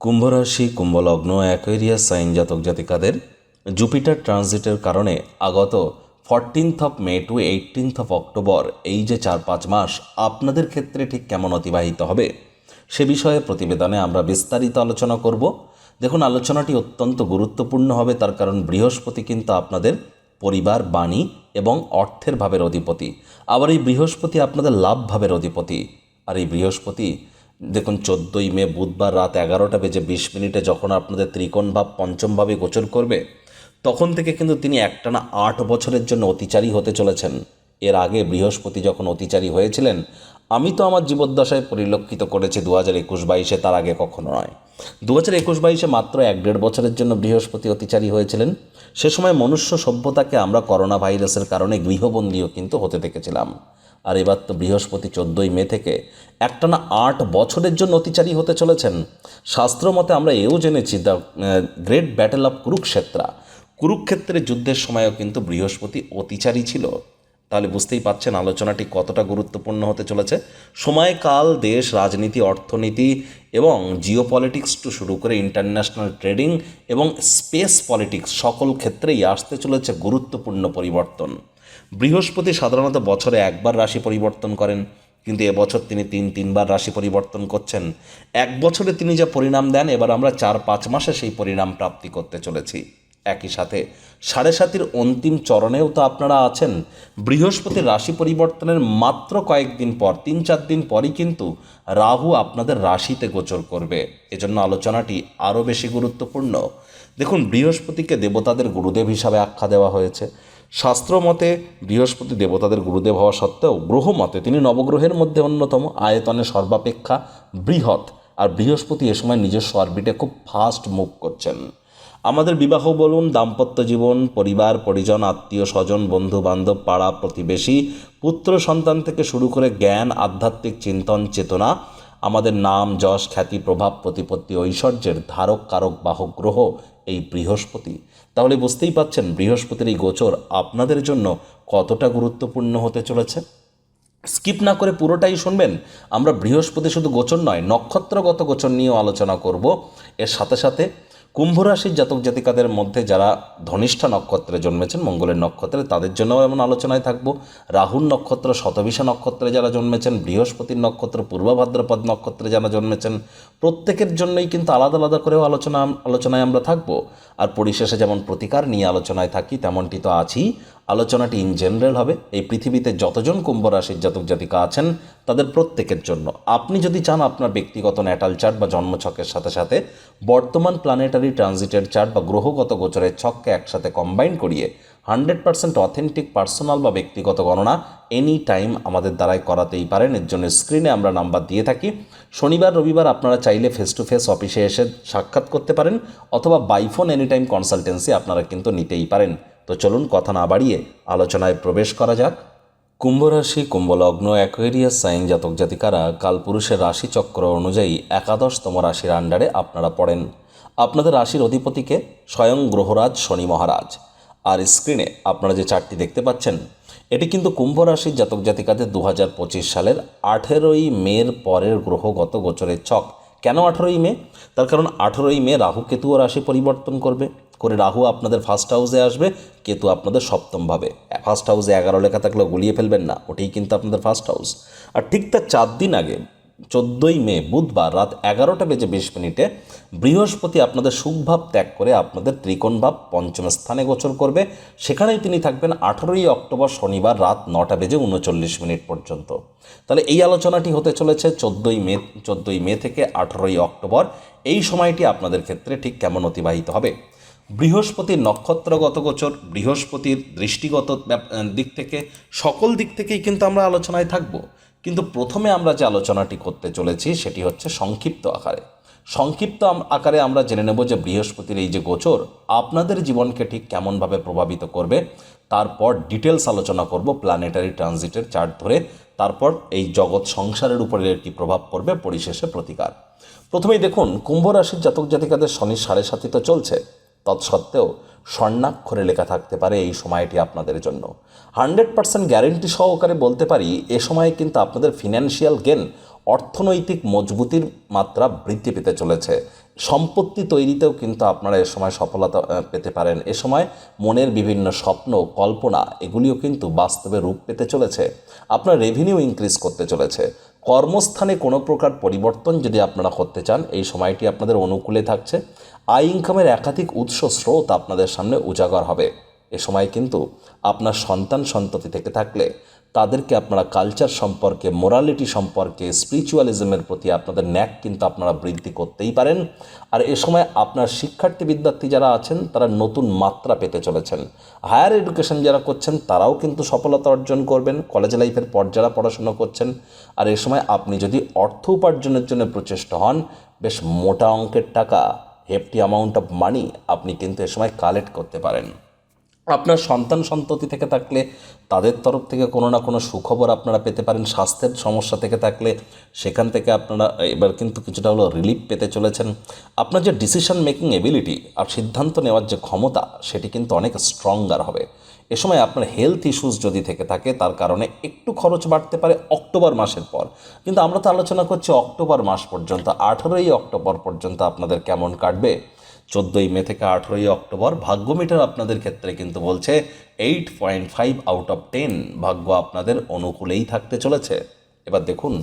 কুম্ভ রাশি কুম্ভলগ্ন, Aquarius sign জাতক জাতিকাদের জুপিটার ট্রানজিটের কারণে আগত fourteenth of May to eighteenth of October এই যে চার পাঁচ মাস, আপনাদের ক্ষেত্রে ঠিক কেমন অতিবাহিত হবে? সে বিষয়ে প্রতিবেদনে আমরা বিস্তারিত আলোচনা করব। দেখুন, আলোচনাটি অত্যন্ত গুরুত্বপূর্ণ হবে, তার কারণ বৃহস্পতি কিন্তু আপনাদের পরিবার, বাণী এবং অর্থের ভাবের অধিপতি। আবার এই বৃহস্পতি আপনাদের লাভ ভাবের অধিপতি। আর এই বৃহস্পতি দেখুন, চোদ্দোই মে বুধবার রাত এগারোটা বেজে বিশ মিনিটে যখন আপনাদের ত্রিকোণ ভাব পঞ্চমভাবে গোচর করবে, তখন থেকে কিন্তু তিনি একটানা আট বছরের জন্য অতিচারী হতে চলেছেন। এর আগে বৃহস্পতি যখন অতিচারী হয়েছিলেন, আমি তো আমার জীবদ্দশায় পরিলক্ষিত করেছি দু হাজার একুশ বাইশে, তার আগে কখনো নয়। দু হাজার একুশ বাইশে মাত্র এক দেড় বছরের জন্য বৃহস্পতি অতিচারী হয়েছিলেন। সে সময় মনুষ্য সভ্যতাকে আমরা করোনা ভাইরাসের কারণে গৃহবন্দীও কিন্তু হতে দেখেছিলাম। আর এবার তো বৃহস্পতি চোদ্দোই মে থেকে একটানা আট বছরের জন্য অতিচারী হতে চলেছেন। শাস্ত্র মতে আমরা এও জেনেছি the great battle of Kurukshetra. কুরুক্ষেত্রের যুদ্ধের সময়ও কিন্তু বৃহস্পতি অতিচারী ছিল। তাহলে বুঝতেই পাচ্ছেন আলোচনাটি কতটা গুরুত্বপূর্ণ হতে চলেছে। সময়কাল, দেশ, রাজনীতি, অর্থনীতি এবং জিও পলিটিক্স টু শুরু করে ইন্টারন্যাশনাল ট্রেডিং এবং স্পেস পলিটিক্স সকল ক্ষেত্রেই আসতে চলেছে গুরুত্বপূর্ণ পরিবর্তন। বৃহস্পতি সাধারণত বছরে একবার রাশি পরিবর্তন করেন, কিন্তু এবছর তিনি তিন, তিনবার রাশি পরিবর্তন করছেন। এক বছরে তিনি যা পরিণাম দেন, এবার আমরা চার, পাঁচ মাসে সেই পরিণাম প্রাপ্তি করতে চলেছি। একই সাথে সাড়ে সাতির অন্তিম চরণেও তো আপনারা আছেন। বৃহস্পতির রাশি পরিবর্তনের মাত্র কয়েকদিন পর, তিন, চার দিন পরই কিন্তু রাহু আপনাদের রাশিতে গোচর করবে। এজন্য আলোচনাটি আরও বেশি গুরুত্বপূর্ণ। দেখুন, বৃহস্পতিকে দেবতাদের গুরুদেব হিসাবে আখ্যা দেওয়া হয়েছে। শাস্ত্র মতে বৃহস্পতি দেবতাদের গুরুদেব হওয়া সত্ত্বেও গ্রহ মতে তিনি নবগ্রহের মধ্যে অন্যতম আয়তনে সর্বাপেক্ষা বৃহৎ। আর বৃহস্পতি এ সময় নিজস্ব অরবিটে খুব ফাস্ট মুভ করছেন। আমাদের বিবাহ বলুন, দাম্পত্য জীবন, পরিবার, পরিজন, আত্মীয়, স্বজন, বন্ধু, বান্ধব, পাড়া, প্রতিবেশী, পুত্র, সন্তান থেকে শুরু করে জ্ঞান, আধ্যাত্মিক চিন্তন, চেতনা, আমাদের নাম, যশ, খ্যাতি, প্রভাব, প্রতিপত্তি, ঐশ্বর্যের ধারক, কারক, বাহক, গ্রহ এই বৃহস্পতি। তাহলে বুঝতেই পাচ্ছেন বৃহস্পতির এই গোচর আপনাদের জন্য কতটা গুরুত্বপূর্ণ হতে চলেছে? স্কিপ না করে পুরোটাই শুনবেন। আমরা বৃহস্পতি শুধু গোচর নয়, নক্ষত্রগত গোচর নিয়েও আলোচনা করব। এর সাথে সাথে কুম্ভ রাশির জাতক জাতিকাদের মধ্যে যারা ধনিষ্ঠা নক্ষত্রে জন্মেছেন, মঙ্গলের নক্ষত্রে, তাদের জন্যও এমন আলোচনায় থাকব। রাহুল নক্ষত্র, শতবিশা নক্ষত্রে যারা জন্মেছেন, বৃহস্পতির নক্ষত্র, পূর্বভাদ্রপদ নক্ষত্রে যারা জন্মেছেন, প্রত্যেকের জন্যই কিন্তু আলাদা আলাদা করেও আলোচনা, আলোচনায় আমরা থাকব। আর পরিশেষে যেমন প্রতিকার নিয়ে আলোচনায় থাকি, তেমনটি তো আছেই। আলোচনাটি ইন জেনারেল হবে। এই পৃথিবীতে যতজন কুম্ভ রাশির জাতক জাতিকা আছেন, তাদের প্রত্যেকের জন্য। আপনি যদি চান আপনার ব্যক্তিগত ন্যাটাল চার্ট বা জন্মছকের সাথে সাথে বর্তমান প্ল্যানেটারি ট্রানজিটের চার্ট বা গ্রহগত গোচরের ছককে একসাথে কম্বাইন করিয়ে হান্ড্রেড পার্সেন্ট অথেন্টিক পার্সোনাল বা ব্যক্তিগত গণনা এনি টাইম আমাদের দ্বারাই করাতেই পারেন। এর জন্য স্ক্রিনে আমরা নাম্বার দিয়ে থাকি। শনিবার, রবিবার আপনারা চাইলে ফেস টু ফেস অফিসে এসে সাক্ষাৎ করতে পারেন, অথবা বাইফোন এনি টাইম কনসালটেন্সি আপনারা কিন্তু নিতেই পারেন। তো চলুন কথা না বাড়িয়ে আলোচনায় প্রবেশ করা যাক। কুম্ভ রাশি কুম্ভলগ্ন, অ্যাকোয়ারিয়াস সাইন জাতক জাতিকারা কালপুরুষের রাশিচক্র অনুযায়ী একাদশতম রাশির আন্ডারে আপনারা পড়েন। আপনাদের রাশির অধিপতিকে স্বয়ং গ্রহরাজ শনি মহারাজ। আর স্ক্রিনে আপনারা যে চারটি দেখতে পাচ্ছেন, এটি কিন্তু কুম্ভ রাশির জাতক জাতিকাদের দু হাজার পঁচিশ সালের আঠেরোই মের পরের গ্রহগত গোচরের ছক। কেন আঠেরোই মে? তার কারণ আঠেরোই মে রাহু কেতুও রাশি পরিবর্তন করবে। করে রাহু আপনাদের ফার্স্ট হাউসে আসবে, কেতু আপনাদের সপ্তমভাবে ফার্স্ট হাউসে এগারো লেখা থাকলে গুলিয়ে ফেলবেন না, ওটাই কিন্তু আপনাদের ফার্স্ট হাউস আর ঠিক তার চার দিন আগে, চোদ্দোই মে, বুধবার রাত এগারোটা বেজে বিশ মিনিটে বৃহস্পতি আপনাদের সুখভাব ত্যাগ করে আপনাদের ত্রিকোণ ভাব পঞ্চম স্থানে গোচর করবে। সেখানেই তিনি থাকবেন আঠেরোই অক্টোবর শনিবার রাত নটা বেজে উনচল্লিশ মিনিট পর্যন্ত। তাহলে এই আলোচনাটি হতে চলেছে চোদ্দোই মে চোদ্দোই মে থেকে আঠেরোই অক্টোবর। এই সময়টি আপনাদের ক্ষেত্রে ঠিক কেমন অতিবাহিত হবে? বৃহস্পতির নক্ষত্রগত গোচর, বৃহস্পতির দৃষ্টিগত দিক থেকে, সকল দিক থেকেই কিন্তু আমরা আলোচনায় থাকব। কিন্তু প্রথমে আমরা যে আলোচনাটি করতে চলেছি সেটি হচ্ছে সংক্ষিপ্ত আকারে। সংক্ষিপ্ত আকারে আমরা জেনে নেব যে বৃহস্পতির এই যে গোচর, আপনাদের জীবনকে ঠিক কেমনভাবে প্রভাবিত করবে। তারপর ডিটেলস আলোচনা করব প্ল্যানেটারি ট্রানজিটের চার্ট ধরে। তারপর এই জগৎ সংসারের উপরে কী প্রভাব পড়বে, পরিশেষে প্রতিকার। প্রথমেই দেখুন, কুম্ভ রাশির জাতক জাতিকাদের শনি সাড়ে সাথে তো চলছে। তৎসত্ত্বেও স্বর্ণাক্ষরে লেখা থাকতে পারে এই সময়টি আপনাদের জন্য। হান্ড্রেড পার্সেন্ট গ্যারেন্টি সহকারে বলতে পারি, এ সময়ে কিন্তু আপনাদের ফিনান্সিয়াল গেন অর্থনৈতিক মজবুতির মাত্রা বৃদ্ধি পেতে চলেছে। সম্পত্তি তৈরিতেও কিন্তু আপনারা এ সময় সফলতা পেতে পারেন। এ সময় মনের বিভিন্ন স্বপ্ন, কল্পনা, এগুলিও কিন্তু বাস্তবে রূপ পেতে চলেছে। আপনার রেভিনিউ ইনক্রিজ করতে চলেছে। কর্মস্থানে কোনো প্রকার পরিবর্তন যদি আপনারা করতে চান, এই সময়টি আপনাদের অনুকূলে থাকছে। আয় ইনকামের একাধিক উৎস স্রোত আপনাদের সামনে উজাগর হবে। এ সময় কিন্তু আপনার সন্তান সন্ততি থেকে থাকলে তাদেরকে আপনারা কালচার সম্পর্কে মোরালিটি সম্পর্কে স্পিরিচুয়ালিজমের প্রতি আপনাদের ন্যাক কিন্তু আপনারা বৃদ্ধি করতেই পারেন। আর এ সময় আপনার শিক্ষার্থী বিদ্যার্থী যারা আছেন, তারা নতুন মাত্রা পেতে চলেছেন। হায়ার এডুকেশন যারা করছেন, তারাও কিন্তু সফলতা অর্জন করবেন। কলেজ লাইফের পর যারা পড়াশুনো করছেন, আর এ সময় আপনি যদি অর্থ উপার্জনের জন্য প্রচেষ্ট হন, বেশ মোটা অঙ্কের টাকা হেফটি অ্যামাউন্ট অফ মানি আপনি কিন্তু এ সময় কালেক্ট করতে পারেন। আপনার সন্তান সন্ততি থেকে থাকলে, তাদের তরফ থেকে কোনো না কোনো সুখবর আপনারা পেতে পারেন, স্বাস্থ্যের সমস্যা থেকে থাকলে, সেখান থেকে আপনারা এবার কিন্তু কিছুটা হলো রিলিফ পেতে চলেছেন। আপনার যে ডিসিশন মেকিং এবিলিটি আর সিদ্ধান্ত নেওয়ার যে ক্ষমতা, সেটি কিন্তু অনেক স্ট্রঙ্গার হবে। এ সময় আপনার হেলথ ইস্যুস যদি থেকে থাকে, তার কারণে একটু খরচ বাড়তে পারে অক্টোবর মাসের পর। কিন্তু আমরা তো আলোচনা করছি অক্টোবর মাস পর্যন্ত, আঠেরোই অক্টোবর পর্যন্ত আপনাদের কেমন কাটবে? চোদ্দোই মে থেকে আঠেরোই অক্টোবর, ভাগ্য মিটার আপনাদের ক্ষেত্রে কিন্তু বলছে eight point five out of ten ভাগ্য আপনাদের অনুকূলেই থাকতে চলেছে। এবার দেখুন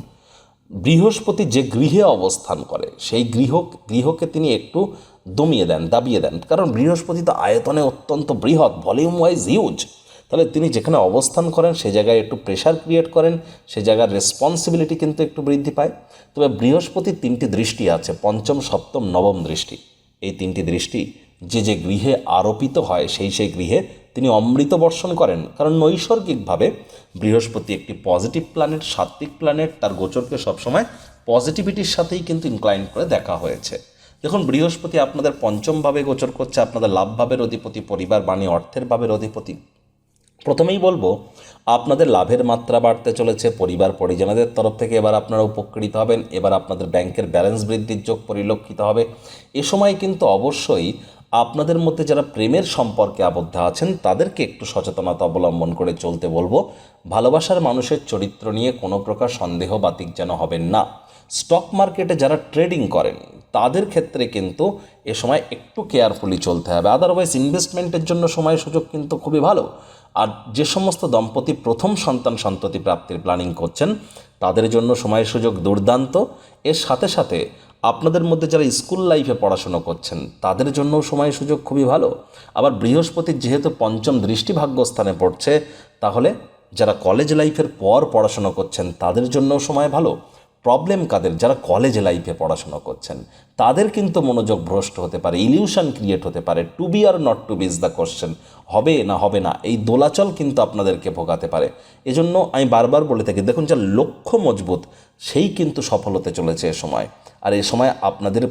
বৃহস্পতি যে গৃহে অবস্থান করে, সেই গৃহ, গৃহকে তিনি একটু দমিয়ে দেন, দাবিয়ে দেন। কারণ বৃহস্পতি তো আয়তনে অত্যন্ত বৃহৎ ভলিউম ওয়াইজ হিউজ তাহলে তিনি যেখানে অবস্থান করেন, সে জায়গায় একটু প্রেশার ক্রিয়েট করেন, সে জায়গার রেসপন্সিবিলিটি কিন্তু একটু বৃদ্ধি পায়। তবে বৃহস্পতির তিনটি দৃষ্টি আছে, পঞ্চম, সপ্তম, নবম দৃষ্টি। এই তিনটি দৃষ্টি যে যে গৃহে আরোপিত হয়, সেই সেই গৃহে তিনি অমৃত বর্ষণ করেন। কারণ নৈসর্গিকভাবে বৃহস্পতি একটি পজিটিভ প্ল্যানেট সাত্বিক প্ল্যানেট তার গোচরকে সবসময় পজিটিভিটির সাথেই কিন্তু ইনক্লাইন করে দেখা হয়েছে। দেখুন, বৃহস্পতি আপনাদের পঞ্চমভাবে গোচর করছে, আপনাদের লাভভাবের অধিপতি, পরিবার, বাণী, অর্থের ভাবের অধিপতি। প্রথমেই বলব, আপনাদের লাভের মাত্রা বাড়তে চলেছে, পরিবার, পরিজনদের তরফ থেকে এবার আপনারা উপকৃত হবেন, এবার আপনাদের ব্যাংকের ব্যালেন্স বৃদ্ধির যোগ পরিলক্ষিত হবে। এ সময় কিন্তু অবশ্যই আপনাদের মধ্যে যারা প্রেমের সম্পর্কে আবদ্ধ আছেন, তাদেরকে একটু সচেতনতা অবলম্বন করে চলতে বলব। ভালোবাসার মানুষের চরিত্র নিয়ে কোনো প্রকার সন্দেহ বাতিক যেন হবেন না। স্টক মার্কেটে যারা ট্রেডিং করেন, তাদের ক্ষেত্রে কিন্তু এ সময় একটু কেয়ারফুলি চলতে হবে। আদারওয়াইজ ইনভেস্টমেন্টের জন্য সময় সুযোগ কিন্তু খুবই ভালো। আর যে সমস্ত দম্পতি প্রথম সন্তান সন্ততি প্রাপ্তির প্ল্যানিং করছেন, তাদের জন্য সময় সুযোগ দুর্দান্ত। এর সাথে সাথে আপনাদের মধ্যে যারা স্কুল লাইফে পড়াশুনো করছেন, তাদের জন্য সময় সুযোগ খুবই ভালো। আবার বৃহস্পতি যেহেতু পঞ্চম দৃষ্টি ভাগ্যস্থানে পড়ছে, তাহলে যারা কলেজ লাইফের পর পড়াশুনো করছেন, তাদের জন্যও সময় ভালো। প্রবলেম কাদের? যারা কলেজ লাইফে পড়াশোনা করছেন, তাদের কিন্তু মনোযোগ ভ্রষ্ট হতে পারে ইলিউশন ক্রিয়েট হতে পারে to be or not to be is the question হবে না হবে না, এই দোলাচল কিন্তু আপনাদেরকে ভোগাতে পারে। এজন্য আমি বারবার বলে থাকি, দেখুন যার লক্ষ্য মজবুত, সেই কিন্তু সফল হতে চলেছে এ সময়। আর এ সময় আপনাদের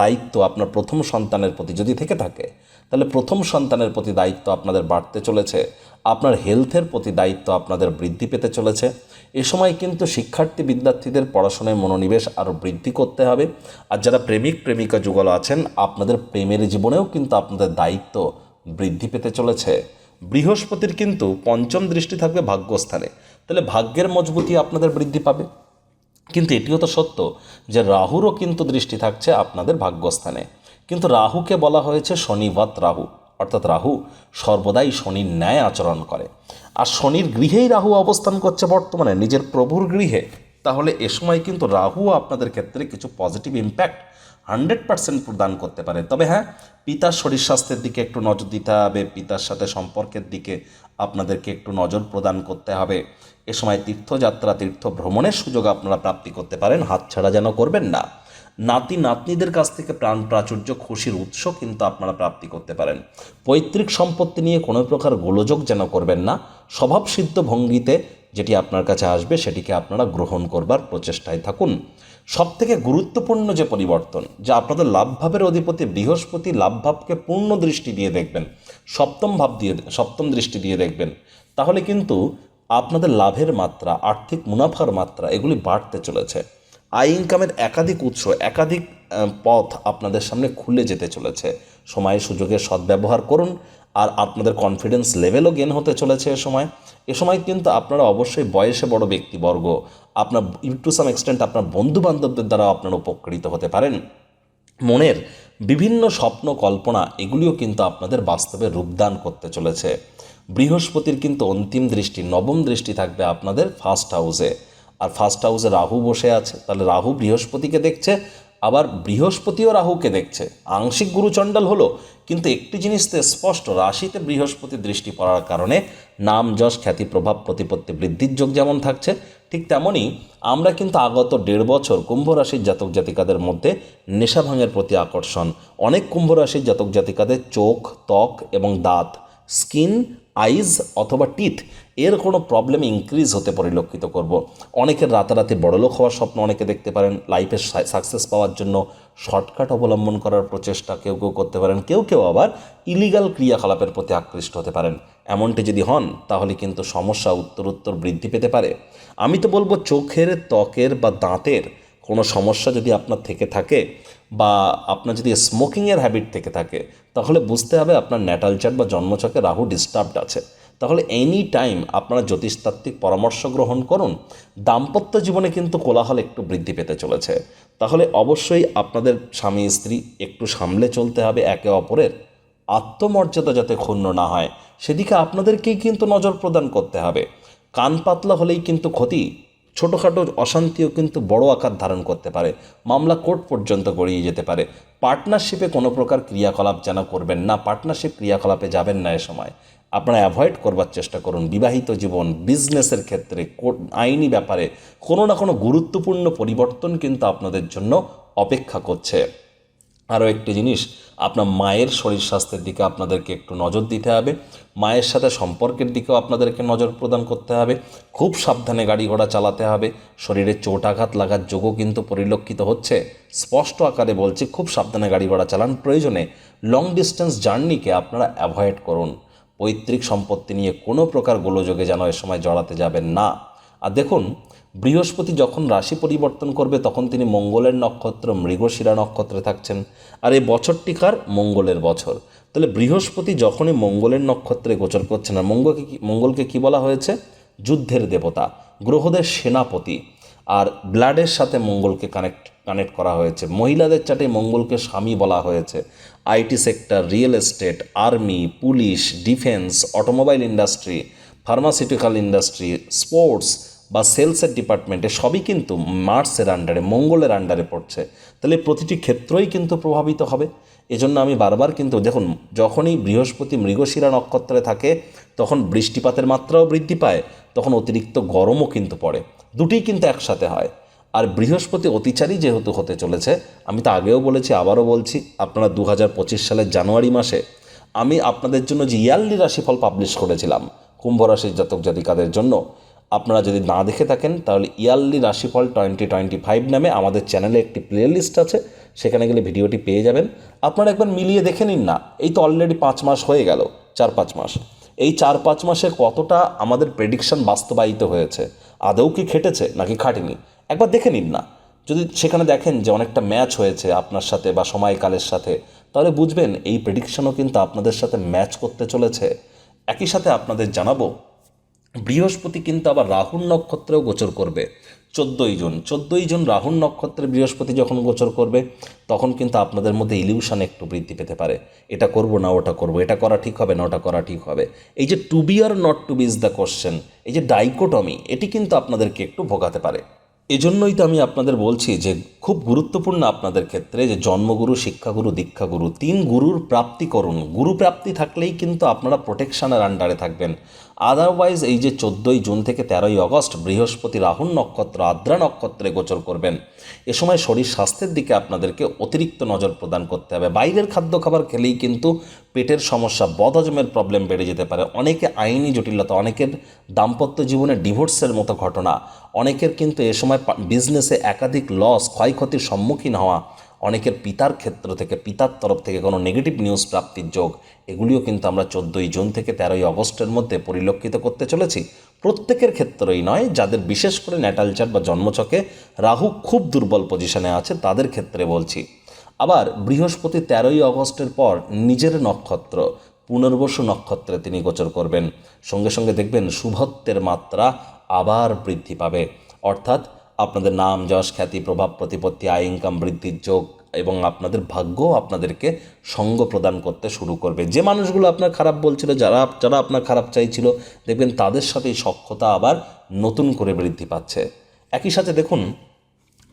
দায়িত্ব, আপনার প্রথম সন্তানের প্রতি যদি থেকে থাকে, তাহলে প্রথম সন্তানের প্রতি দায়িত্ব আপনাদের বাড়তে চলেছে। আপনার হেলথের প্রতি দায়িত্ব আপনাদের বৃদ্ধি পেতে চলেছে। এ সময় কিন্তু শিক্ষার্থী বিদ্যার্থীদের পড়াশোনায় মনোনিবেশ আরও বৃদ্ধি করতে হবে। আর যারা প্রেমিক, প্রেমিকা যুগল আছেন, আপনাদের প্রেমের জীবনেও কিন্তু আপনাদের দায়িত্ব বৃদ্ধি পেতে চলেছে। বৃহস্পতির কিন্তু পঞ্চম দৃষ্টি থাকবে ভাগ্যস্থানে। তাহলে ভাগ্যের মজবুতি আপনাদের বৃদ্ধি পাবে। কিন্তু এটিও তো সত্য যে রাহুরও কিন্তু দৃষ্টি থাকছে আপনাদের ভাগ্যস্থানে। কিন্তু রাহুকে বলা হয়েছে শনিবাত রাহু অর্থাৎ রাহু সর্বদাই শনির ন্যায় আচরণ করে। আর শনির গৃহেই রাহু অবস্থান করছে বর্তমানে, নিজের প্রভুর গৃহে। তাহলে এ সময় কিন্তু রাহু আপনাদের ক্ষেত্রে কিছু পজিটিভ ইম্প্যাক্ট হান্ড্রেড পার্সেন্ট প্রদান করতে পারে। তবে হ্যাঁ পিতার শরীর স্বাস্থ্যের দিকে একটু নজর দিতে হবে, পিতার সাথে সম্পর্কের দিকে আপনাদেরকে একটু নজর প্রদান করতে হবে। এ সময় তীর্থযাত্রা তীর্থ ভ্রমণের সুযোগ আপনারা প্রাপ্তি করতে পারেন, হাতছাড়া যেন করবেন না। নাতি নাতনিদের কাছ থেকে প্রাণ প্রাচুর্য, খুশির উৎস কিন্তু আপনারা প্রাপ্তি করতে পারেন। পৈতৃক সম্পত্তি নিয়ে কোনো প্রকার গোলযোগ যেন করবেন না। স্বভাবসিদ্ধ ভঙ্গিতে যেটি আপনার কাছে আসবে, সেটিকে আপনারা গ্রহণ করবার প্রচেষ্টায় থাকুন। সবথেকে গুরুত্বপূর্ণ যে পরিবর্তন, যা আপনাদের লাভভাবের অধিপতি বৃহস্পতি লাভভাবকে পূর্ণ দৃষ্টি দিয়ে দেখবেন, সপ্তম ভাব দিয়ে, সপ্তম দৃষ্টি দিয়ে দেখবেন, তাহলে কিন্তু আপনাদের লাভের মাত্রা, আর্থিক মুনাফার মাত্রা এগুলি বাড়তে চলেছে। আয় ইনকামের একাধিক উৎস, একাধিক পথ আপনাদের সামনে খুলে যেতে চলেছে। সময়, সুযোগের সদ্ব্যবহার করুন আর আপনাদের কনফিডেন্স লেভেলও গেন হতে চলেছে এ সময়। এ সময় কিন্তু আপনারা অবশ্যই বয়সে বড় ব্যক্তিবর্গ। আপনার টু সাম এক্সটেন্ট আপনার বন্ধু বান্ধবদের দ্বারা আপনারা উপকৃত হতে পারেন। মনের বিভিন্ন স্বপ্ন, কল্পনা, এগুলিও কিন্তু আপনাদের বাস্তবে রূপদান করতে চলেছে। বৃহস্পতির কিন্তু অন্তিম দৃষ্টি, নবম দৃষ্টি থাকবে আপনাদের ফার্স্ট হাউসে আর ফার্স্ট হাউসে রাহু বসে আছে। তাহলে রাহু বৃহস্পতিকে দেখছে, আবার বৃহস্পতিও রাহুকে দেখছে। আংশিক গুরুচণ্ডাল হলো, কিন্তু একটি জিনিস তো স্পষ্ট, রাশিতে বৃহস্পতি দৃষ্টি পড়ার কারণে নাম, যশ, খ্যাতি, প্রভাব, প্রতিপত্তি, বৃদ্ধির যোগ যেমন থাকছে, ঠিক তেমনই আমরা কিন্তু আগত দেড় বছর কুম্ভ রাশির জাতক জাতিকাদের মধ্যে নেশা ভাঙের প্রতি আকর্ষণ। অনেক কুম্ভ রাশির জাতক জাতিকাদের চোখ, ত্বক এবং দাঁত, স্কিন আইজ অথবা টিথ এর কোনো প্রবলেম ইনক্রিজ হতে পরিলক্ষিত করব। অনেকের রাতারাতি বড়লোক হওয়ার স্বপ্ন অনেকে দেখতে পারেন লাইফে সাকসেস পাওয়ার জন্য শর্টকাট অবলম্বন করার প্রচেষ্টা কেউ কেউ করতে পারেন, কেউ কেউ আবার ইলিগাল ক্রিয়াকলাপের প্রতি আকৃষ্ট হতে পারেন। এমনটি যদি হন, তাহলে কিন্তু সমস্যা উত্তর উত্তর বৃদ্ধি পেতে পারে। আমি তো বলব, চোখের ত্বকের বা দাঁতের কোনো সমস্যা যদি আপনার থেকে থাকে বা আপনার যদি স্মোকিংয়ের হ্যাবিট থেকে থাকে, তাহলে বুঝতে হবে আপনার ন্যাটাল চার্ট বা জন্মচকে রাহু ডিস্টার্বড আছে। তাহলে এনি টাইম আপনারা জ্যোতিষতাত্ত্বিক পরামর্শ গ্রহণ করুন, দাম্পত্য জীবনে কিন্তু কোলাহল একটু বৃদ্ধি পেতে চলেছে। তাহলে অবশ্যই আপনাদের স্বামী, স্ত্রী একটু সামলে চলতে হবে একে অপরের আত্মমর্যাদা যাতে ক্ষুণ্ণ না হয়। সেদিকে আপনাদেরকেই কিন্তু নজর প্রদান করতে হবে। কান পাতলা হলেই কিন্তু ক্ষতি ছোটোখাটো অশান্তিও কিন্তু বড় আকার ধারণ করতে পারে। মামলা কোর্ট পর্যন্ত গড়িয়ে যেতে পারে। পার্টনারশিপে কোনো প্রকার ক্রিয়াকলাপ যেন করবেন না, পার্টনারশিপ ক্রিয়াকলাপে যাবেন না এ সময়। আপনারা অ্যাভয়েড করবার চেষ্টা করুন। বিবাহিত জীবন, বিজনেসের ক্ষেত্রে আইনি ব্যাপারে কোনো না কোনো গুরুত্বপূর্ণ পরিবর্তন কিন্তু আপনাদের জন্য অপেক্ষা করছে। আরও একটি জিনিস, আপনার মায়ের শরীর স্বাস্থ্যের দিকে আপনাদেরকে একটু নজর দিতে হবে। মায়ের সাথে সম্পর্কের দিকেও আপনাদেরকে নজর প্রদান করতে হবে। খুব সাবধানে গাড়ি ঘোড়া চালাতে হবে। শরীরে চোট আঘাত লাগার যোগও কিন্তু পরিলক্ষিত হচ্ছে। স্পষ্ট আকারে বলছি, খুব সাবধানে গাড়ি ঘোড়া চালান প্রয়োজনে। লং ডিস্টেন্স জার্নিকে আপনারা অ্যাভয়েড করুন। পৈতৃক সম্পত্তি নিয়ে কোনো প্রকার গোলযোগে যেন এ সময় জড়াতে যাবেন না। আর দেখুন বৃহস্পতি যখন রাশি পরিবর্তন করবে, তখন তিনি মঙ্গলের নক্ষত্র, মৃগশিরা নক্ষত্রে থাকছেন। আর এই বছরটিকার মঙ্গলের বছর। তাহলে বৃহস্পতি যখনই মঙ্গলের নক্ষত্রে গোচর করছেন, আর মঙ্গলকে মঙ্গলকে কী বলা হয়েছে? যুদ্ধের দেবতা, গ্রহদের সেনাপতি। আর ব্লাডের সাথে মঙ্গলকে কানেক্ট কানেক্ট করা হয়েছে। মহিলাদের চাটে মঙ্গলকে স্বামী বলা হয়েছে। IT sector, real estate, army, police, defence, automobile industry, pharmaceutical industry, sports বা সেলসের ডিপার্টমেন্টে সবই কিন্তু মার্সের আন্ডারে মঙ্গলের আন্ডারে পড়ছে। তাহলে প্রতিটি ক্ষেত্রই কিন্তু প্রভাবিত হবে। এজন্য আমি বারবার কিন্তু, দেখুন, যখনই বৃহস্পতি মৃগশিরা নক্ষত্রে থাকে, তখন বৃষ্টিপাতের মাত্রাও বৃদ্ধি পায়, তখন অতিরিক্ত গরমও কিন্তু পড়ে। দুটিই কিন্তু একসাথে হয়। আর বৃহস্পতি অতিচারী যেহেতু হতে চলেছে, আমি তো আগেও বলেছি, আবারও বলছি, আপনারা দু হাজার পঁচিশ সালের জানুয়ারি মাসে, আমি আপনাদের জন্য যে ইয়ারলি রাশিফল পাবলিশ করেছিলাম, কুম্ভ রাশির জাতক জাতিকাদের জন্য আপনারা যদি না দেখে থাকেন, তাহলে ইয়ারলি রাশিফল টোয়েন্টি টোয়েন্টি ফাইভ নামে আমাদের চ্যানেলে একটি প্লে লিস্ট আছে, সেখানে গেলে ভিডিওটি পেয়ে যাবেন। আপনারা একবার মিলিয়ে দেখে নিন না, এই তো অলরেডি পাঁচ মাস হয়ে গেল, চার পাঁচ মাস। এই চার পাঁচ মাসে কতটা আমাদের প্রেডিকশন বাস্তবায়িত হয়েছে? আদৌ কি খেটেছে নাকি খাটেনি? একবার দেখে নিন না। যদি সেখানে দেখেন যে অনেকটা ম্যাচ হয়েছে আপনার সাথে বা সময়কালের সাথে, তাহলে বুঝবেন এই প্রেডিকশনও কিন্তু আপনাদের সাথে ম্যাচ করতে চলেছে। একই সাথে আপনাদের জানাব বৃহস্পতি কিন্তু আবার রাহুর নক্ষত্রেও গোচর করবে। চোদ্দোই জুন চোদ্দোই জুন রাহুর নক্ষত্রে বৃহস্পতি যখন গোচর করবে, তখন কিন্তু আপনাদের মধ্যে ইলিউশন একটু বৃদ্ধি পেতে পারে। এটা করব না, ওটা করব, এটা করা ঠিক হবে না, ওটা করা ঠিক হবে। এই যে to be or not to be is the question এই যে ডাইকোটমি এটি কিন্তু আপনাদেরকে একটু ভোগাতে পারে। এজন্যই তো আমি আপনাদের বলছি যে খুব গুরুত্বপূর্ণ আপনাদের ক্ষেত্রে যে জন্মগুরু, শিক্ষাগুরু, দীক্ষাগুরু, তিন গুরুর প্রাপ্তি করুন। গুরু প্রাপ্তি থাকলেই কিন্তু আপনারা প্রোটেকশানের আন্ডারে থাকবেন। আদারওয়াইজ এই যে চোদ্দোই জুন থেকে তেরোই আগস্ট বৃহস্পতি, রাহুল নক্ষত্র, আদ্রা নক্ষত্রে গোচর করবেন। এ সময় শরীর স্বাস্থ্যের দিকে আপনাদেরকে অতিরিক্ত নজর প্রদান করতে হবে। বাইরের খাদ্য খাবার খেলেই কিন্তু পেটের সমস্যা, বদহজমের প্রবলেম বেড়ে যেতে পারে। অনেকে আইনি জটিলতা, অনেকের দাম্পত্য জীবনে ডিভোর্সের মতো ঘটনা, অনেকের কিন্তু এ সময় বিজনেসে একাধিক লস ক্ষয়ক্ষতির সম্মুখীন হওয়া অনেকের পিতার ক্ষেত্র থেকে, পিতার তরফ থেকে কোনো নেগেটিভ নিউজ প্রাপ্তির যোগ, এগুলিও কিন্তু আমরা চোদ্দোই জুন থেকে তেরোই অগস্টের মধ্যে পরিলক্ষিত করতে চলেছি। প্রত্যেকের ক্ষেত্রেই নয়, যাদের বিশেষ করে ন্যাটালচার বা জন্মচকে রাহু খুব দুর্বল পজিশনে আছে, তাদের ক্ষেত্রে বলছি। আবার বৃহস্পতি তেরোই অগস্টের পর নিজের নক্ষত্র, পুনর্বসু নক্ষত্রে তিনি গোচর করবেন। সঙ্গে সঙ্গে দেখবেন শুভত্বের মাত্রা আবার বৃদ্ধি পাবে। অর্থাৎ আপনাদের নাম, যশ, খ্যাতি, প্রভাব, প্রতিপত্তি, আয় ইনকাম বৃদ্ধির যোগ এবং আপনাদের ভাগ্য আপনাদেরকে সঙ্গ প্রদান করতে শুরু করবে। যে মানুষগুলো আপনার খারাপ বলছিল, যারা যারা আপনার খারাপ চাইছিল, দেখবেন তাদের সাথে এই সক্ষতা আবার নতুন করে বৃদ্ধি পাচ্ছে। একই সাথে দেখুন,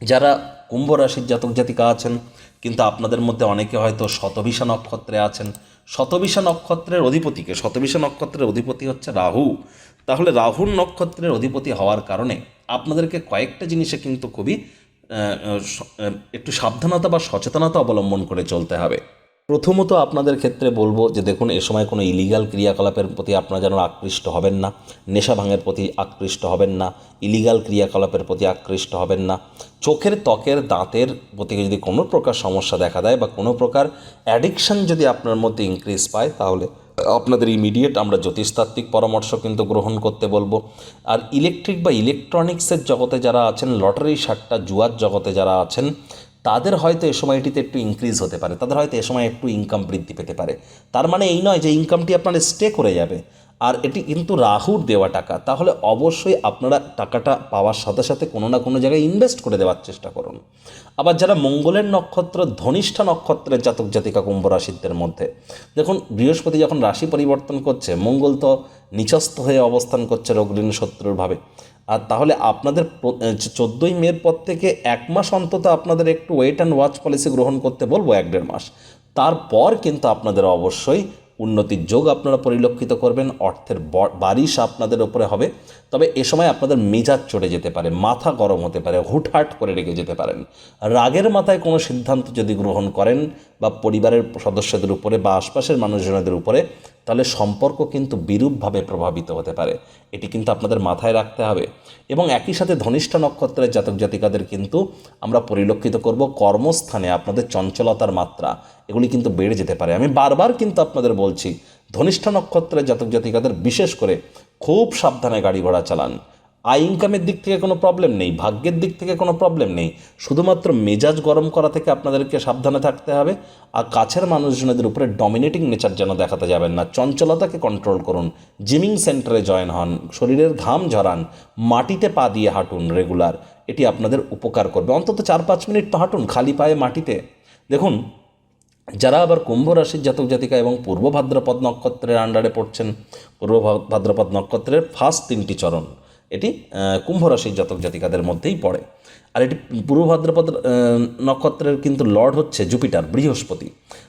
যারা কুম্ভ রাশির জাতক জাতিকা আছেন, কিন্তু আপনাদের মধ্যে অনেকে হয়তো শতবিশা নক্ষত্রে আছেন। শতবিশা নক্ষত্রের অধিপতিকে শতবিশা নক্ষত্রের অধিপতি হচ্ছে রাহু। তাহলে রাহুর নক্ষত্রের অধিপতি হওয়ার কারণে আপনাদেরকে কয়েকটা জিনিসে কিন্তু খুবই একটু সাবধানতা বা সচেতনতা অবলম্বন করে চলতে হবে। প্রথমত আপনাদের ক্ষেত্রে বলব যে দেখুন, এ সময় কোনো ইলিগাল ক্রিয়াকলাপের প্রতি আপনারা যেন আকৃষ্ট হবেন না, নেশা ভাঙের প্রতি আকৃষ্ট হবেন না ইলিগাল ক্রিয়াকলাপের প্রতি আকৃষ্ট হবেন না। চোখের ত্বকের দাঁতের প্রতি যদি কোনো প্রকার সমস্যা দেখা দেয় বা কোনো প্রকার অ্যাডিকশন যদি আপনার মধ্যে ইনক্রিজ পায়, তাহলে আপনাদের ইমিডিয়েট আমরা জ্যোতিষতাত্ত্বিক পরামর্শ কিন্তু গ্রহণ করতে বলব। আর ইলেকট্রিক বা ইলেকট্রনিক্সের জগতে যারা আছেন লটারি সারটা জুয়ার জগতে যারা আছেন, তাদের হয়তো এ সময়টিতে একটু ইনক্রিজ হতে পারে। তাদের হয়তো এ সময় একটু ইনকাম বৃদ্ধি পেতে পারে। তার মানে এই নয় যে ইনকামটি আপনার স্টে করে যাবে। আর এটি কিন্তু রাহুর দেওয়া টাকা। তাহলে অবশ্যই আপনারা টাকাটা পাওয়ার সাথে সাথে কোনো না কোনো জায়গায় ইনভেস্ট করে দেওয়ার চেষ্টা করুন। আবার যারা মঙ্গলের নক্ষত্র, ধনিষ্ঠা নক্ষত্রের জাতক, জাতিকা, কুম্ভ রাশিদের মধ্যে, দেখুন বৃহস্পতি যখন রাশি পরিবর্তন করছে, মঙ্গল তো নিচস্থ হয়ে অবস্থান করছে রোগলীন শত্রুরভাবে আর তাহলে আপনাদের চোদ্দোই মের পর থেকে এক মাস অন্তত আপনাদের একটু ওয়েট অ্যান্ড ওয়াচ পলিসি গ্রহণ করতে বলব এক দেড় মাস। তারপর কিন্তু আপনাদের অবশ্যই উন্নতির যোগ আপনারা পরিলক্ষিত করবেন, অর্থের বারিশ আপনাদের ওপরে হবে। তবে এ সময় আপনাদের মেজাজ চড়ে যেতে পারে, মাথা গরম হতে পারে, হুটহাট করে রেগে যেতে পারেন। রাগের মাথায় কোনো সিদ্ধান্ত যদি গ্রহণ করেন বা পরিবারের সদস্যদের উপরে বা আশপাশের মানুষজনদের উপরে, তাহলে সম্পর্ক কিন্তু বিরূপভাবে প্রভাবিত হতে পারে। এটি কিন্তু আপনাদের মাথায় রাখতে হবে। এবং একই সাথে ধনিষ্ঠ নক্ষত্রের জাতক জাতিকাদের কিন্তু আমরা পরিলক্ষিত করব কর্মস্থানে আপনাদের চঞ্চলতার মাত্রা। এগুলি কিন্তু বেড়ে যেতে পারে। আমি বারবার কিন্তু আপনাদের বলছি, ধনিষ্ঠা নক্ষত্রের জাতক জাতিকাদের বিশেষ করে খুব সাবধানে গাড়ি ঘোড়া চালান। আয় ইনকামের দিক থেকে কোনো প্রবলেম নেই, ভাগ্যের দিক থেকে কোনো প্রবলেম নেই। শুধুমাত্র মেজাজ গরম করা থেকে আপনাদেরকে সাবধানে থাকতে হবে আর কাছের মানুষজনদের উপরে ডমিনেটিং নেচার যেন দেখাতে যাবেন না। চঞ্চলতাকে কন্ট্রোল করুন। জিমিং সেন্টারে জয়েন হন। শরীরের ঘাম ঝরান। মাটিতে পা দিয়ে হাঁটুন রেগুলার এটি আপনাদের উপকার করবে। অন্তত চার পাঁচ মিনিট তো হাঁটুন, খালি পায়ে মাটিতে। দেখুন, যারা আবার কুম্ভ রাশির জাতক জাতিকা এবং পূর্ব ভাদ্রপদ নক্ষত্রের আন্ডারে পড়ছেন, পূর্ব ভাদ্রপদ নক্ষত্রের ফার্স্ট তিনটি চরণ। এটি কুম্ভ রাশির জাতক জাতিকাদের মধ্যেই পড়ে। আর এটি পূর্ব ভাদ্রপদ নক্ষত্রের কিন্তু লর্ড হচ্ছে জুপিটার, বৃহস্পতি।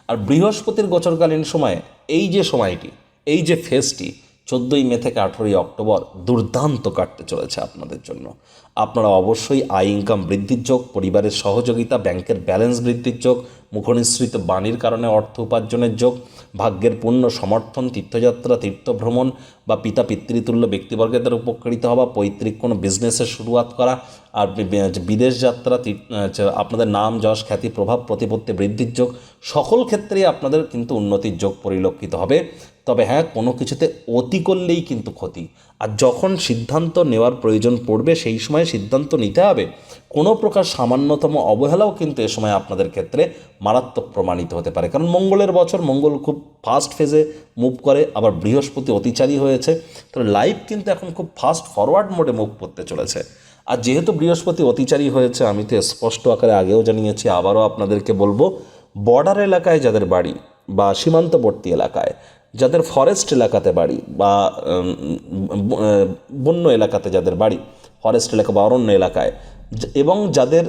আর বৃহস্পতির গোচরকালীন সময়ে এই যে সময়টি, এই যে ফেজটি চোদ্দোই মে থেকে আঠেরোই অক্টোবর দুর্দান্ত কাটতে চলেছে আপনাদের জন্য। আপনারা অবশ্যই আয় ইনকাম বৃদ্ধির যোগ, পরিবারের সহযোগিতা, ব্যাংকের ব্যালেন্স বৃদ্ধির যোগ, মুখনিসৃত বাণীর কারণে অর্থ উপার্জনের যোগ, ভাগ্যের পূর্ণ সমর্থন, তীর্থযাত্রা, তীর্থভ্রমণ বা পিতা পিতৃতুল্য ব্যক্তিবর্গের দ্বারা উপকৃত হওয়া, পৈতৃক কোনো বিজনেসের শুরুয়াত করা, আর বিদেশ যাত্রা, তীর- আপনাদের নাম, যশ, খ্যাতি, প্রভাব, প্রতিপত্তি, বৃদ্ধির যোগ, সকল ক্ষেত্রেই আপনাদের কিন্তু উন্নতির যোগ পরিলক্ষিত হবে। তবে হ্যাঁ কোনো কিছুতে অতি করলেই কিন্তু ক্ষতি। আর যখন সিদ্ধান্ত নেওয়ার প্রয়োজন পড়বে, সেই সময় সিদ্ধান্ত নিতে হবে। কোনো প্রকার সামান্যতম অবহেলাও কিন্তু এ সময় আপনাদের ক্ষেত্রে মারাত্মক প্রমাণিত হতে পারে। কারণ মঙ্গলের বছর মঙ্গল খুব ফাস্ট ফেজে মুভ করে, আবার বৃহস্পতি অতিচারী হয়েছে। তাহলে লাইফ কিন্তু এখন খুব ফাস্ট ফরওয়ার্ড মোডে মুভ করতে চলেছে। আর যেহেতু বৃহস্পতি অতিচারী হয়েছে, আমি তো স্পষ্ট আকারে আগেও জানিয়েছি, আবারও আপনাদেরকে বলব বর্ডার এলাকায় যাদের বাড়ি বা সীমান্তবর্তী এলাকায় যাদের ফরেস্ট এলাকাতে বাড়ি বা বন্য এলাকাতে যাদের বাড়ি ফরেস্ট এলাকা বা অরণ্য এলাকায় এবং যাদের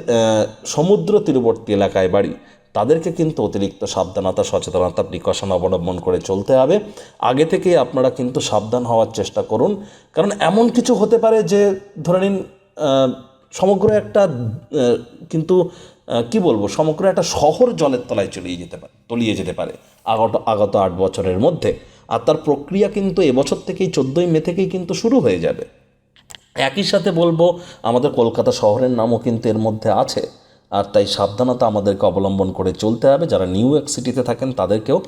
সমুদ্র তীরবর্তী এলাকায় বাড়ি, তাদেরকে কিন্তু অতিরিক্ত সাবধানতা, সচেতনতা প্রিকশন অবলম্বন করে চলতে হবে। আগে থেকে আপনারা কিন্তু সাবধান হওয়ার চেষ্টা করুন। কারণ এমন কিছু হতে পারে যে, ধরে নিন সমগ্র একটা কিন্তু কি বলব, সমগ্র একটা শহর জলের তলায় চলিয়ে যেতে পারে তলিয়ে যেতে পারে। আগত আগত আট বছরের মধ্যে। আর তার প্রক্রিয়া কিন্তু এবছর থেকেই, চোদ্দোই মে থেকেই কিন্তু শুরু হয়ে যাবে। একই সাথে বলব, আমাদের কলকাতা শহরের নামও কিন্তু এর মধ্যে আছে। আর তাই সাবধানতা আমাদেরকে অবলম্বন করে চলতে হবে। যারা নিউ ইয়র্ক সিটিতে থাকেন, তাদেরকেও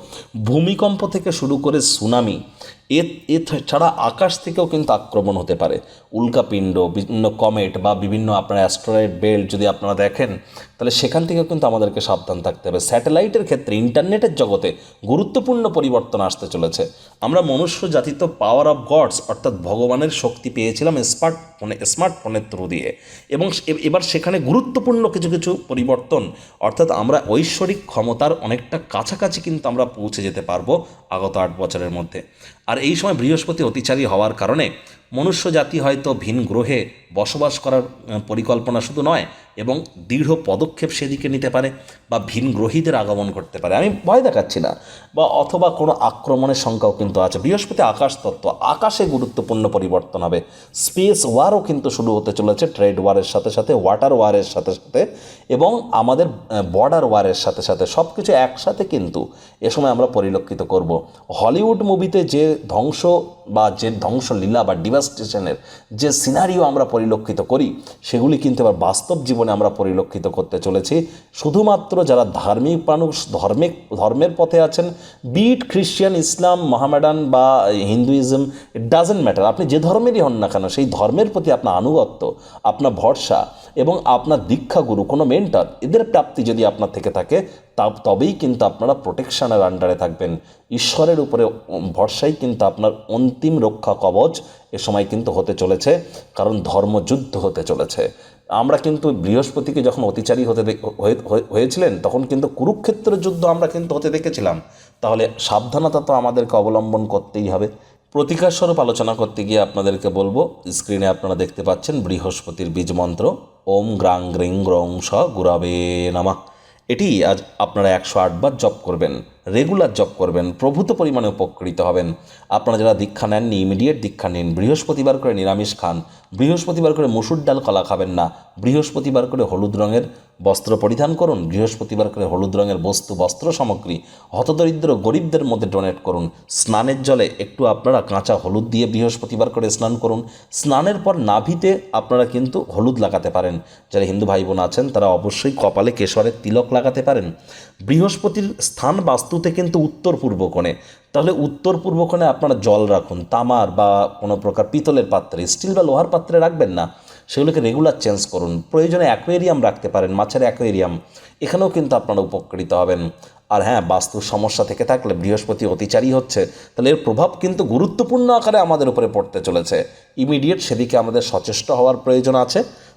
ভূমিকম্প থেকে শুরু করে সুনামি এ এ ছাড়া আকাশ থেকেও কিন্তু আক্রমণ হতে পারে। উল্কাপিণ্ড বিভিন্ন কমেট বা বিভিন্ন আপনার অ্যাস্ট্রয়েড বেল্ট যদি আপনারা দেখেন, তাহলে সেখান থেকেও কিন্তু আমাদেরকে সাবধান থাকতে হবে। স্যাটেলাইটের ক্ষেত্রে ইন্টারনেটের জগতে গুরুত্বপূর্ণ পরিবর্তন আসতে চলেছে। আমরা মনুষ্য জাতিত পাওয়ার অফ গডস অর্থাৎ ভগবানের শক্তি পেয়েছিলাম স্মার্টফোনে স্মার্টফোনের থ্রু দিয়ে। এবং এবার সেখানে গুরুত্বপূর্ণ কিছু কিছু পরিবর্তন, অর্থাৎ আমরা ঐশ্বরিক ক্ষমতার অনেকটা কাছাকাছি কিন্তু আমরা পৌঁছে যেতে পারব আগত আট বছরের মধ্যে। আর এই সময় বৃহস্পতি অতিচারী হওয়ার কারণে মনুষ্য জাতি হয়তো ভিন গ্রহে বসবাস করার পরিকল্পনা শুধু নয়, এবং দৃঢ় পদক্ষেপ সেদিকে নিতে পারে বা ভিন গ্রহীদের আগমন করতে পারে। আমি ভয় দেখাচ্ছি না, বা অথবা কোনো আক্রমণের সংখ্যাও কিন্তু আছে। বৃহস্পতি আকাশ তত্ত্ব, আকাশে গুরুত্বপূর্ণ পরিবর্তন হবে। স্পেস ওয়ারও কিন্তু শুরু হতে চলেছে ট্রেড ওয়ারের সাথে সাথে, ওয়াটার ওয়ারের সাথে সাথে, এবং আমাদের বর্ডার ওয়ারের সাথে সাথে। সব কিছু একসাথে কিন্তু এ সময় আমরা পরিলক্ষিত করব। হলিউড মুভিতে যে ধ্বংস বা যে ধ্বংসলীলা বা ডিভাস্টেশনের যে সিনারিও আমরা পরিলক্ষিত করি, সেগুলি কিন্তু এবার বাস্তব জীবনে আমরা পরিলক্ষিত করতে চলেছি। শুধুমাত্র যারা ধার্মিক মানুষ, ধর্মিক, ধর্মের পথে আছেন বিট খ্রিশ্চান ইসলাম মহামেডান বা হিন্দুইজম ইট ডাজেন্ট ম্যাটার আপনি যে ধর্মেরই হন না কেন, সেই ধর্মের প্রতি আপনার আনুগত্য, আপনার ভরসা এবং আপনার দীক্ষাগুরু, কোনো মেন্টার এদের প্রাপ্তি যদি আপনার থেকে থাকে তা, তবেই কিন্তু আপনারা প্রোটেকশনের আন্ডারে থাকবেন। ঈশ্বরের উপরে ভরসাই কিন্তু আপনার অন্তিম রক্ষা কবচ এ সময় কিন্তু হতে চলেছে, কারণ ধর্মযুদ্ধ হতে চলেছে। আমরা কিন্তু বৃহস্পতিকে যখন অতিচারী হতে হয়ে- হয়ে- হয়েছিলেন, তখন কিন্তু কুরুক্ষেত্র যুদ্ধ আমরা কিন্তু হতে দেখেছিলাম। তাহলে সাবধানতা তো আমাদেরকে অবলম্বন করতেই হবে। প্রতিকারস্বরূপ আলোচনা করতে গিয়ে আপনাদেরকে বলব স্ক্রিনে আপনারা দেখতে পাচ্ছেন বৃহস্পতির বীজ মন্ত্র ওম গ্রাং গ্রিং গ্রং স গুরাবে নামা। এটি আজ আপনারা একশো আটবার জপ করবেন। রেগুলার জপ করবেন, প্রভূত পরিমাণে উপকৃত হবেন। আপনারা যারা দীক্ষা নেননি ইমিডিয়েট দীক্ষা নিন। বৃহস্পতিবার করে নিরামিষ খান। বৃহস্পতিবার করে মসুর ডাল কলা খাবেন না। বৃহস্পতিবার করে হলুদ রঙের বস্ত্র পরিধান করুন। বৃহস্পতিবার করে হলুদ রঙের বস্তু, বস্ত্র সামগ্রী, হতদরিদ্র গরিবদের মধ্যে ডোনেট করুন। স্নানের জলে একটু আপনারা কাঁচা হলুদ দিয়ে বৃহস্পতিবার করে স্নান করুন। স্নানের পর নাভিতে আপনারা কিন্তু হলুদ লাগাতে পারেন। যারা হিন্দু ভাই বোন আছেন, তারা অবশ্যই কপালে কেশরের তিলক লাগাতে পারেন। বৃহস্পতির স্থান বাস্তুতে কিন্তু উত্তর পূর্ব কোণে। তাহলে উত্তর পূর্ব কোণে আপনারা জল রাখুন, তামার বা কোনো প্রকার পিতলের পাত্রে, স্টিল বা লোহার পাত্রে রাখবেন না। সেগুলোকে রেগুলার চেঞ্জ করুন। প্রয়োজনে অ্যাকোয়ারিয়াম রাখতে পারেন, মাছের অ্যাকোয়ারিয়াম। এখানেও কিন্তু আপনারা উপকৃত হবেন। আর হ্যাঁ বাস্তুর সমস্যা থেকে থাকলে বৃহস্পতি অতিচারী হচ্ছে, তাহলে এর প্রভাব কিন্তু গুরুত্বপূর্ণ আকারে আমাদের উপরে পড়তে চলেছে। ইমিডিয়েট সেদিকে আমাদের সচেষ্ট হওয়ার প্রয়োজন আছে।